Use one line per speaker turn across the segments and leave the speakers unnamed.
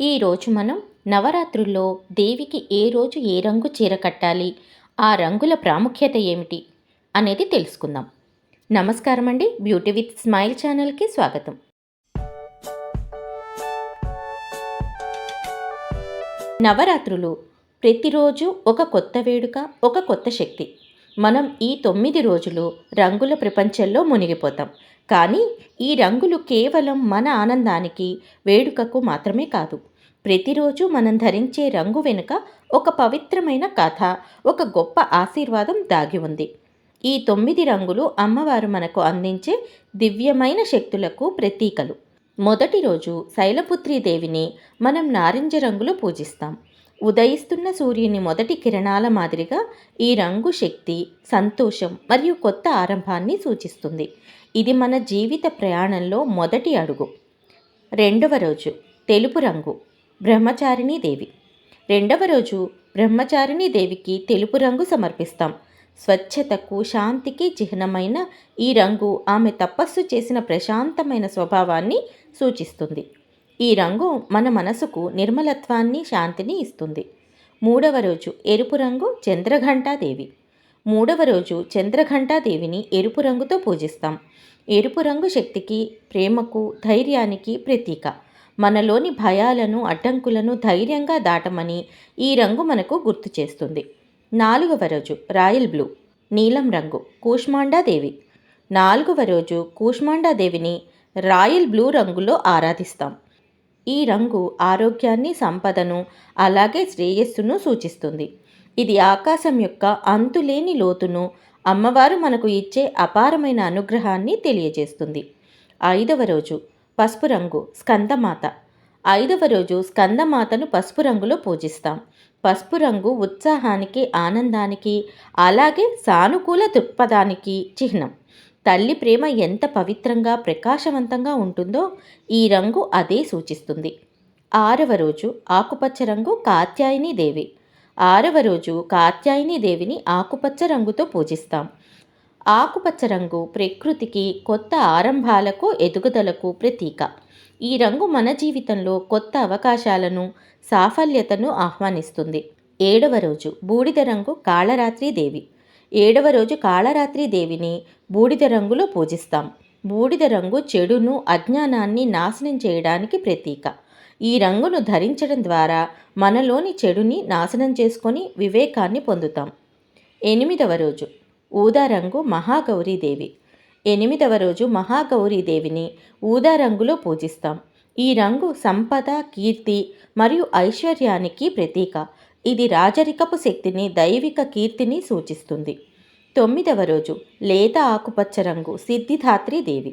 ఈరోజు మనం నవరాత్రుల్లో దేవికి ఏ రోజు ఏ రంగు చీర కట్టాలి? ఆ రంగుల ప్రాముఖ్యత ఏమిటి? అనేది తెలుసుకుందాం. నమస్కారం అండి. బ్యూటీ విత్ స్మైల్ ఛానల్కి స్వాగతం. నవరాత్రులు ప్రతిరోజు ఒక కొత్త వేడుక ఒక కొత్త శక్తి. మనం ఈ తొమ్మిది రోజులు రంగుల ప్రపంచంలో మునిగిపోతాం. కానీ ఈ రంగులు కేవలం మన ఆనందానికి వేడుకకు మాత్రమే కాదు. ప్రతిరోజు మనం ధరించే రంగు వెనుక ఒక పవిత్రమైన కథ ఒక గొప్ప ఆశీర్వాదం దాగి ఉంది. ఈ తొమ్మిది రంగులు అమ్మవారు మనకు అందించే దివ్యమైన శక్తులకు ప్రతీకలు. మొదటి రోజు శైలపుత్రి దేవిని మనం నారింజ రంగులో పూజిస్తాం. ఉదయిస్తున్న సూర్యుని మొదటి కిరణాల మాదిరిగా ఈ రంగు శక్తి సంతోషం మరియు కొత్త ఆరంభాన్ని సూచిస్తుంది. ఇది మన జీవిత ప్రయాణంలో మొదటి అడుగు. రెండవ రోజు తెలుపు రంగు బ్రహ్మచారిణీ దేవి. రెండవ రోజు బ్రహ్మచారిణీ దేవికి తెలుపు రంగు సమర్పిస్తాం. స్వచ్ఛతకు శాంతికి చిహ్నమైన ఈ రంగు ఆమె తపస్సు చేసిన ప్రశాంతమైన స్వభావాన్ని సూచిస్తుంది. ఈ రంగు మన మనసుకు నిర్మలత్వాన్ని శాంతిని ఇస్తుంది. మూడవ రోజు ఎరుపు రంగు చంద్రఘంటాదేవి. మూడవ రోజు చంద్రఘంటాదేవిని ఎరుపు రంగుతో పూజిస్తాం. ఎరుపు రంగు శక్తికి ప్రేమకు ధైర్యానికి ప్రతీక. మనలోని భయాలను అడ్డంకులను ధైర్యంగా దాటమని ఈ రంగు మనకు గుర్తు చేస్తుంది. నాలుగవ రోజు రాయల్ బ్లూ నీలం రంగు కూష్మాండాదేవి. నాలుగవ రోజు కూష్మాండాదేవిని రాయల్ బ్లూ రంగులో ఆరాధిస్తాం. ఈ రంగు ఆరోగ్యాన్ని సంపదను అలాగే శ్రేయస్సును సూచిస్తుంది. ఇది ఆకాశం యొక్క అంతులేని లోతును అమ్మవారు మనకు ఇచ్చే అపారమైన అనుగ్రహాన్ని తెలియజేస్తుంది. ఐదవ రోజు పసుపు రంగు స్కందమాత. ఐదవ రోజు స్కందమాతను పసుపు రంగులో పూజిస్తాం. పసుపు రంగు ఉత్సాహానికి ఆనందానికి అలాగే సానుకూల దృక్పథానికి చిహ్నం. తల్లి ప్రేమ ఎంత పవిత్రంగా ప్రకాశవంతంగా ఉంటుందో ఈ రంగు అదే సూచిస్తుంది. ఆరవ రోజు ఆకుపచ్చ రంగు కాత్యాయని దేవి. ఆరవ రోజు కాత్యాయని దేవిని ఆకుపచ్చ రంగుతో పూజిస్తాం. ఆకుపచ్చ రంగు ప్రకృతికి కొత్త ఆరంభాలకు ఎదుగుదలకు ప్రతీక. ఈ రంగు మన జీవితంలో కొత్త అవకాశాలను సాఫల్యతను ఆహ్వానిస్తుంది. ఏడవ రోజు బూడిద రంగు కాళరాత్రి దేవి. ఏడవ రోజు కాళరాత్రి దేవిని బూడిద రంగులో పూజిస్తాం. బూడిద రంగు చెడును అజ్ఞానాన్ని నాశనం చేయడానికి ప్రతీక. ఈ రంగును ధరించడం ద్వారా మనలోని చెడుని నాశనం చేసుకొని వివేకాన్ని పొందుతాం. ఎనిమిదవ రోజు ఊదా రంగు మహాగౌరీదేవి ఎనిమిదవ రోజు మహాగౌరీదేవిని ఊదా రంగులో పూజిస్తాం. ఈ రంగు సంపద కీర్తి మరియు ఐశ్వర్యానికి ప్రతీక. ఇది రాజరికపు శక్తిని దైవిక కీర్తిని సూచిస్తుంది. తొమ్మిదవ రోజు లేత ఆకుపచ్చ రంగు సిద్ధిదాత్రి దేవి.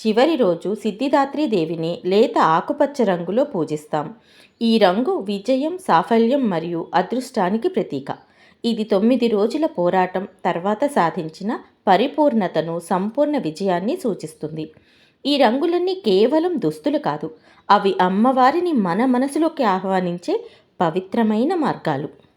చివరి రోజు సిద్ధిదాత్రి దేవిని లేత ఆకుపచ్చ రంగులో పూజిస్తాం. ఈ రంగు విజయం సాఫల్యం మరియు అదృష్టానికి ప్రతీక. ఇది తొమ్మిది రోజుల పోరాటం తర్వాత సాధించిన పరిపూర్ణతను సంపూర్ణ విజయాన్ని సూచిస్తుంది. ఈ రంగులన్నీ కేవలం దుస్తులు కాదు అవి అమ్మవారిని మన మనసులోకి ఆహ్వానించే పవిత్రమైన మార్గాలు.